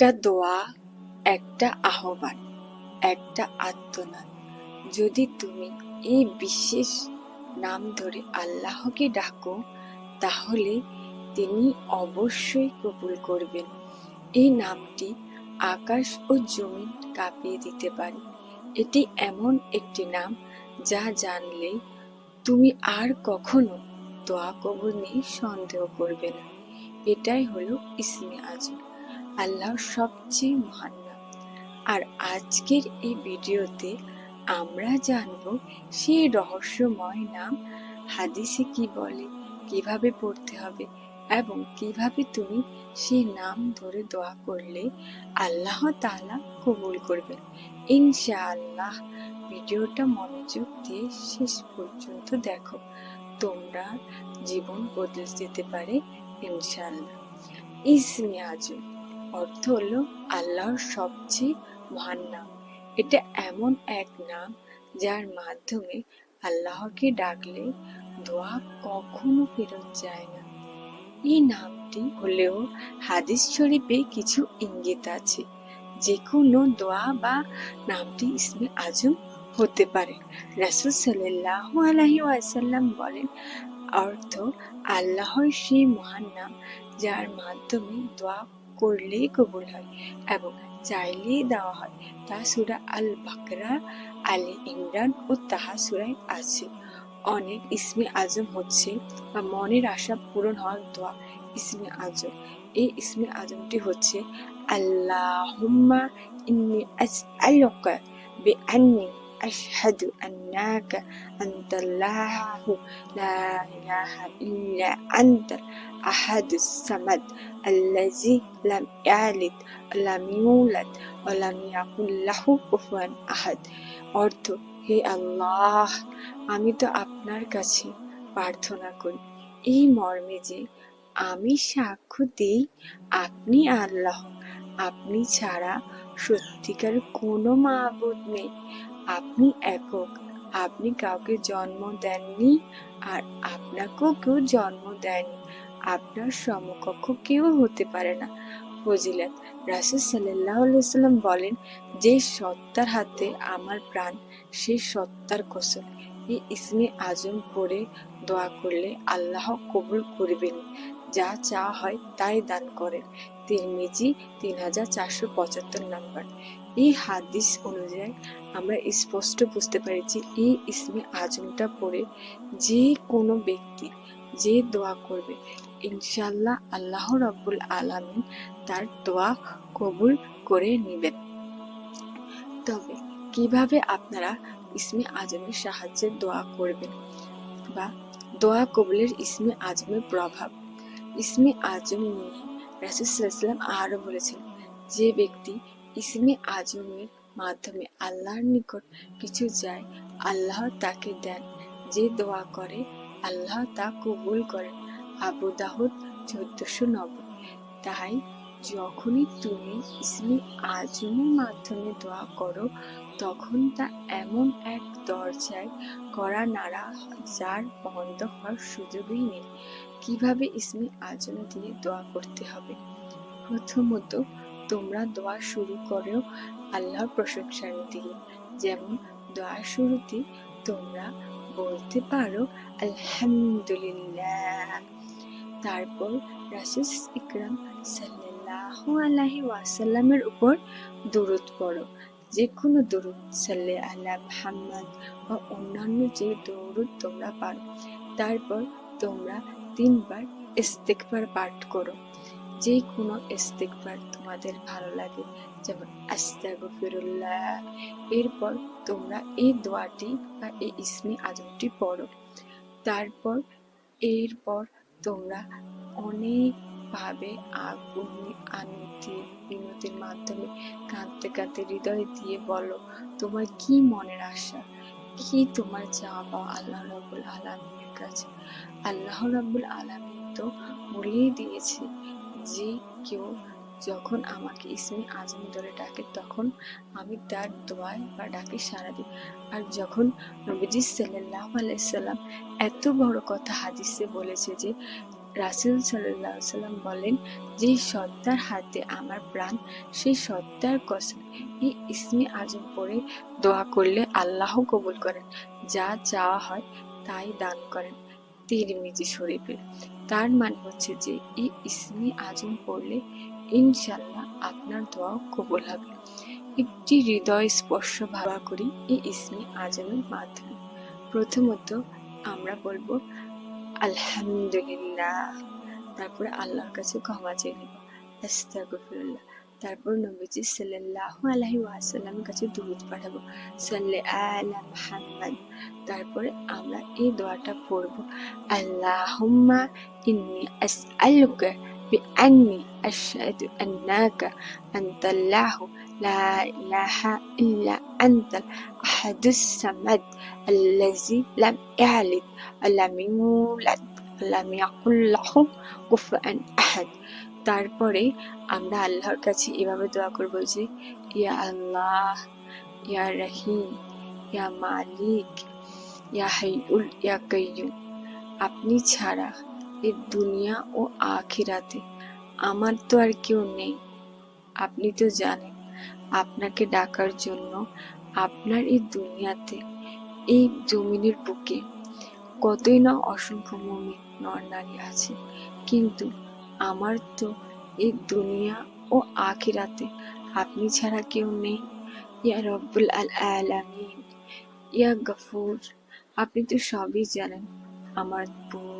একটা দোয়া, একটা আহ্বান, একটা আত্মনাদ যদি তুমি এই বিশেষ নাম ধরে আল্লাহকে ডাকো, তাহলে তিনি অবশ্যই কবুল করবেন। এই নামটি আকাশ ও জমিন কাঁপিয়ে দিতে পারে। এটি এমন একটি নাম যা জানলে তুমি আর কখনো দোয়া কবুল নিয়ে সন্দেহ করবে না। এটাই হলো ইসমে আজম। আল্লাহর সবচেয়ে মহান আর আজকের এই ভিডিওতে আমরা জানব সেই রহস্যময় নাম হাদিসে কি বলে, কীভাবে পড়তে হবে এবং কীভাবে তুমি সেই নাম ধরে দোয়া করলে আল্লাহ তাআলা কবুল করবেন। ইনশাআল্লাহ ভিডিওটা মনোযোগ দিয়ে শেষ পর্যন্ত দেখো। তোমরা জীবন বদলে যেতে পারে ইনশাআল্লাহ। ইসমে আজম অর্থ হল আল্লাহর সবচেয়ে মহান নাম। এটা এমন এক নাম যার মাধ্যমে আল্লাহকে ডাকলে দোয়া কখনো ফেরত যায় না। এই নামটি হলেও হাদিস শরীফে কিছু ইঙ্গিত আছে। যে কোনো দোয়া বা নামটি ইসমে আজম হতে পারে। রাসুল সাল্লাহ আলহি আসাল্লাম বলেন, অর্থ আল্লাহর সেই মহান নাম যার মাধ্যমে দোয়া করলেই কবুল হয় এবং চাইলেই দেওয়া হয়। তা সুরা আল বাকরা আলী ইমরান ও তাহা সুরায় আছে। অনেক ইসমে আজম হচ্ছে বা মনের আশা পূরণ হওয়ার দোয়া ইসমে আজম। এই ইসমে আজমটি হচ্ছে, আল্লাহুম্মা ইন্নি আসআলুকা বিআন্নি أشهد أنك أنت الله لا إله إلا أنت أحد الصمد الذي لم يلد ولم يولد ولم يكن له كفوا أحد অর্থ হে আল্লাহ আমি তো আপনার কাছে প্রার্থনা করি এই মর্মে যে আমি সাক্ষ্য দিই আপনি আল্লাহ আপনি ছাড়া সত্যিকার কোনো মাবুদ নেই আপনি একক। আপনি কাউকে জন্ম দেননি আর আপনাকেও কেউ জন্ম দেয়নি। আপনার সমকক্ষ কেউ হতে পারে না। ফজিলাত, রাসুল সাল্লাহ সাল্লাম বলেন, যে সত্তার হাতে আমার প্রাণ সেই সত্তার কসম। এই ইসমে আজম পড়ে দোয়া করলে আল্লাহ কবুল করবেন। যা চাওয়া হয় তাই দান করেন। তিরমিজি তিন হাজার চারশো পঁচাত্তর নাম্বার। এই হাদিস অনুযায়ী আমরা স্পষ্ট বুঝতে পারি এই ইসমে আজমটা পড়ে যে কোনো ব্যক্তি যে দোয়া করবে ইনশাল্লাহ আল্লাহ রব্বুল আলামিন তার দোয়া কবুল করে নেবেন। তবে কীভাবে আপনারা ইসমে আজমের সাহায্যে দোয়া করবেন বা দোয়া কবুলের ইসমে আজমের প্রভাব। ইসমে আজম নিয়ে রাসুসাল্লাম আরও বলেছেন, যে ব্যক্তি ইসমে আজমের মাধ্যমে আল্লাহর নিকট কিছু যায় আল্লাহ তাকে দেন। যে দোয়া করে, আল্লাহ তা কবুল করেন। আবু দাহুদ চোদ্দশো নব্বই। তাই যখনই তুমি ইসমে আজমের মাধ্যমে দোয়া করো, তখন তা এমন এক দরজায় করা নাড়া যার বন্ধ হওয়ার সুযোগই নেই। কীভাবে ইসমে আজম দিয়ে দোয়া করতে হবে? প্রথমত, তোমরা দোয়া শুরু করো আল্লাহর প্রশংসা দিয়ে যেমন, দোয়া শুরুতে তোমরা বলতে পারো, আলহামদুলিল্লাহ। তারপর রাসুল ইকরাম সাল্লাহ আলাহি ওয়াসাল্লামের উপর দূরত পড়ো। যে কোনো দরুদ, সাল্লে আল্লাহ মোহাম্মদ বা অন্যান্য যে দরুদ তোমরা পারো, তারপর তোমরা তিনবার ইস্তেকবার পাঠ করো। যে কোনো ইস্তেকবার তোমাদের ভালো লাগে, যেমন আস্তাগফিরুল্লাহ, এরপর তোমরা এই দোয়াটি বা এই ইসমি আজমটি পড়ো। তারপর, এরপর তোমরা অনেক ভাবে আগুনি আনন্দি বিনোদের মাধ্যমে কাঁদতে কাঁদতে হৃদয় দিয়ে বলো, তোমার কি মনের আশা? কি তোমার চাওয়া আল্লাহ রবুল আলমিনের কাছে? আল্লাহ রবুল আলমিন তো বলেই দিয়েছে যে, কেউ যখন আমাকে ইসমি আজম ধরে ডাকে, তখন আমি তার দোয়ায় বা ডাকে সারা দিই। আর যখন নবীজি সাল্লাহ আলাইসাল্লাম এত বড় কথা হাদিসে বলেছে যে রাসুল সাল্লাহ সাল্লাম বলেন যে সত্তার হাতে আমার প্রাণ, সেই সত্তার কসম, এই ইসমি আজম পড়ে দোয়া করলে আল্লাহ কবুল করেন। যা চাওয়া হয় তাই দান করেন। তিরমিজি শরীফের তার মানে হচ্ছে যে, এই ইসমি আজম পড়লে ইনশাল্লাহ আপনার দোয়াও কবুল হবে। একটি হৃদয় স্পর্শ ভাবা করি এই ইসমি আজমের মাধ্যমে। প্রথমত আমরা বলব আলহামদুলিল্লাহ। তারপরে আল্লাহর কাছে ক্ষমা চেয়ে নেব। আস্তাগফিরুল্লাহ। তারপর নবীজি সাল্লাল্লাহু আলাইহি ওয়াসাল্লামের কাছে দুরূদ পাঠাবো। সাল্লে আলা মুহাম্মদ। তারপরে আমরা এই দোয়াটা পড়ব। আল্লাহুম্মা ইন্নি আসআলুকা بأني أشهد أنك أنت الله لا إله إلا أنت الأحد الصمد الذي لم يلد ولم يولد ولم يكن له كفوا أحد তারপরে আমরা আল্লাহর কাছে এভাবে দোয়া করব যে ইয়া আল্লাহ ইয়া রহিম ইয়া মালিক ইয়া হাইউল ইয়া কাইয়ুম আপনি ছাড়া এই দুনিয়া ও আখিরাতে। আমার তো আর কেউ নেই। আপনি তো জানেন, আপনাকে ডাকার জন্য আপনার এই দুনিয়াতে, এই জমিনের বুকে কতই না অসংখ্য মমিন নর নারী আছে। কিন্তু আমার তো এই দুনিয়া ও আখিরাতে আপনি ছাড়া কেউ নেই। ইয়া রব্বুল আল আলামিন ইয়া গফুর, আপনি তো সবই জানেন। আমার ভুল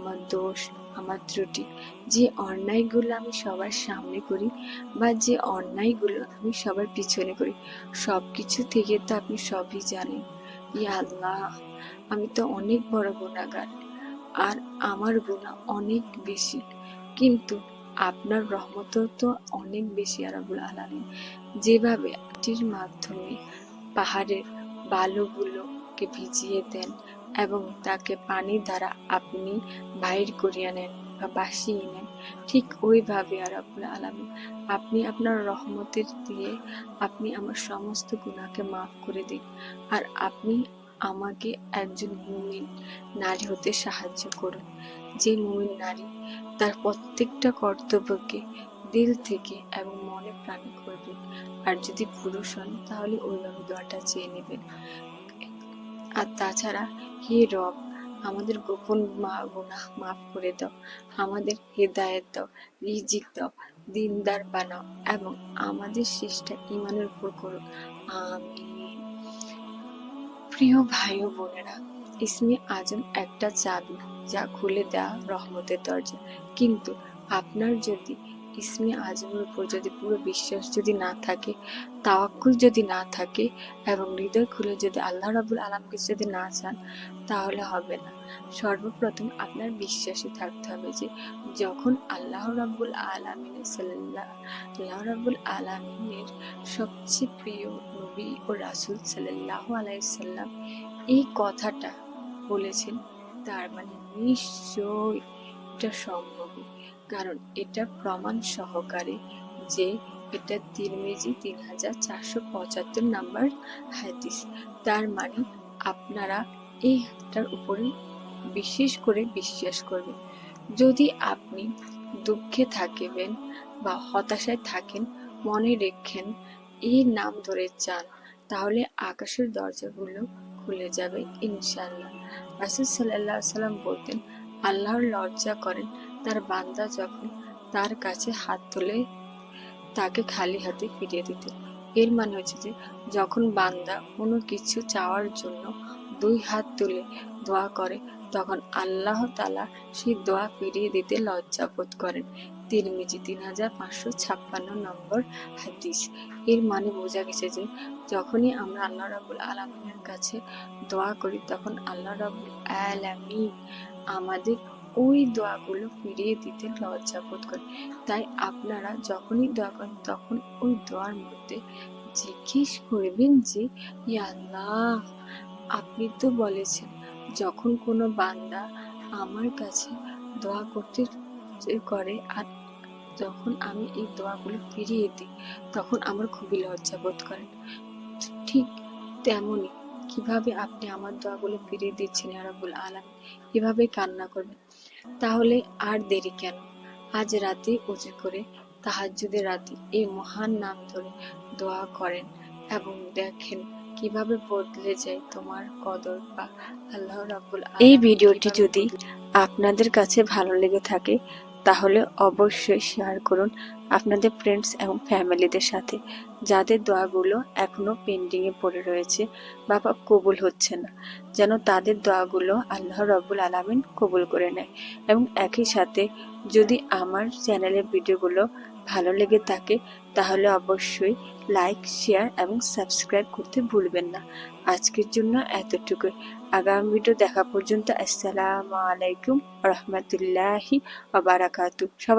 আমার দোষ, আমার ত্রুটি। যে অন্যায়গুলো আমি সবার সামনে করি বা যে অন্যায়গুলো আমি সবার পিছনে করি সব কিছু থেকে তো আপনি সবই জানেন। ইয়া আল্লাহ, আমি তো অনেক বড় গুণাগার আর আমার গুণা অনেক বেশি। কিন্তু আপনার রহমত তো অনেক বেশি আরাবুল আলামিন। যেভাবে এটির মাধ্যমে পাহাড়ের বালুগুলোকে ভিজিয়ে দেন এবং তাকে পানি দ্বারা আপনি বাইর করিয়া নেন বা বাসিয়ে নেন। ঠিক ওইভাবে আর আরাবুল আলামিন, আপনি আপনার রহমতের দিয়ে আপনি আমার সমস্ত গুণাকে মাফ করে দিন। আর আপনি আমাকে একজন মুমিন নারী হতে সাহায্য করুন। যে মুমিন নারী তার প্রত্যেকটা কর্তব্যকে দিল থেকে এবং মনে প্রাণে করবেন আর যদি পুরুষ হন, তাহলে ওইভাবে দোয়াটা চেয়ে নেবেন। আর তাছাড়া হে রব, আমাদের গোপন মা গুনাহ মাফ করে দাও, আমাদের হেদায়েত দাও, রিজিক দাও, দিনদার বানাও এবং আমাদের শেষটা ইমানের উপর করো। আমিন। প্রিয় ভাই ও বোনেরা, ইসমি আজম একটা চাবি যা খুলে দেওয়া রহমতের দরজা। কিন্তু আপনার যদি ইসমি আজমের উপর যদি পুরো বিশ্বাস যদি না থাকে, তাওয়াক্কুল যদি না থাকে এবং হৃদয় খুলে যদি আল্লাহ রাবুল আলমকে যদি না চান, তাহলে হবে না। সর্বপ্রথম আপনার বিশ্বাসী থাকতে হবে যে, যখন আল্লাহ রাবুল আলমিনের সাল্লাহ আল্লাহ রাবুল আলমিনের সবচেয়ে প্রিয় নবী ও রাসুল সাল্লাহ আলাইসাল্লাম এই কথাটা বলেছেন, তার মানে নিশ্চয়ই এটা সম্ভবই কারণ এটা প্রমাণ সহকারে যে এটা তিরমিজি তিন হাজার চারশো পঁচাত্তর নাম্বার হাদিস। তার মানে আপনারা এইটার উপরে বিশেষ করে বিশ্বাস করবেন। যদি আপনি দুঃখে থাকিবেন বা হতাশায় থাকেন, মনে রেখেন এই নাম ধরে চান, তাহলে আকাশের দরজাগুলো খুলে যাবে ইনশাল্লাহ রাসুল সাল্লাহ সাল্লাম বলতেন, আল্লাহর লজ্জা করেন তার বান্দা যখন তার কাছে হাত তুলে তাকে খালি হাতে ফিরিয়ে দিত। এর মানে হচ্ছে যে, যখন বান্দা কোনো কিছু চাওয়ার জন্য দুই হাত তুলে দোয়া করে, তখন আল্লাহ তালা সেই দোয়া ফিরিয়ে দিতে লজ্জা বোধ করেন। তিরমিজি তিন হাজার পাঁচশো ছাপ্পান্ন নম্বর হাদিস। এর মানে বোঝা গেছে যে, যখনই আমরা আল্লাহ রাবুল আলমিনের কাছে দোয়া করি, তখন আল্লাহ রাবুল আলামিন আমাদের ওই দোয়াগুলো ফিরিয়ে দিতে লজ্জা বোধ করে। তাই আপনারা যখনই দোয়া করেন, তখন ওই দোয়ার মধ্যে জিজ্ঞেস করবেন যে আল্লাহ, আপনি তো বলেছেন, যখন কোনো বান্দা আমার কাছে দোয়া করতে করে আর যখন আমি এই দোয়াগুলো ফিরিয়ে দিই, তখন আমার খুবই লজ্জা বোধ করেন। ঠিক তেমনই কীভাবে আপনি আমার দোয়াগুলো ফিরিয়ে দিচ্ছেন আরাবুল আলম এভাবে কান্না করবেন? তাহলে আর দেরি কেন? আজ রাতে উঁচু করে তাহাজ্জুদের রাতে এই মহান নাম ধরে দোয়া করেন এবং দেখেন কীভাবে বদলে যায় তোমার কদর বা আল্লাহ রাবুল এই ভিডিওটি যদি আপনাদের কাছে ভালো লেগে থাকে তাহলে অবশ্যই শেয়ার করুন আপনাদের ফ্রেন্ডস এবং ফ্যামিলিদের সাথে। যাদের দোয়াগুলো এখনও পেন্ডিংয়ে পড়ে রয়েছে বা কবুল হচ্ছে না। যেন তাদের দোয়াগুলো আল্লাহ রবুল আলামিন কবুল করে নেয়। এবং একই সাথে যদি আমার চ্যানেলের ভিডিওগুলো ভালো লেগে থাকে, তাহলে অবশ্যই লাইক শেয়ার এবং সাবস্ক্রাইব করতে ভুলবেন না। আজকের জন্য এতটুকু আগামী ভিডিও দেখা পর্যন্ত, আসসালামু আলাইকুম রহমতুল্লাহি আবার সবাই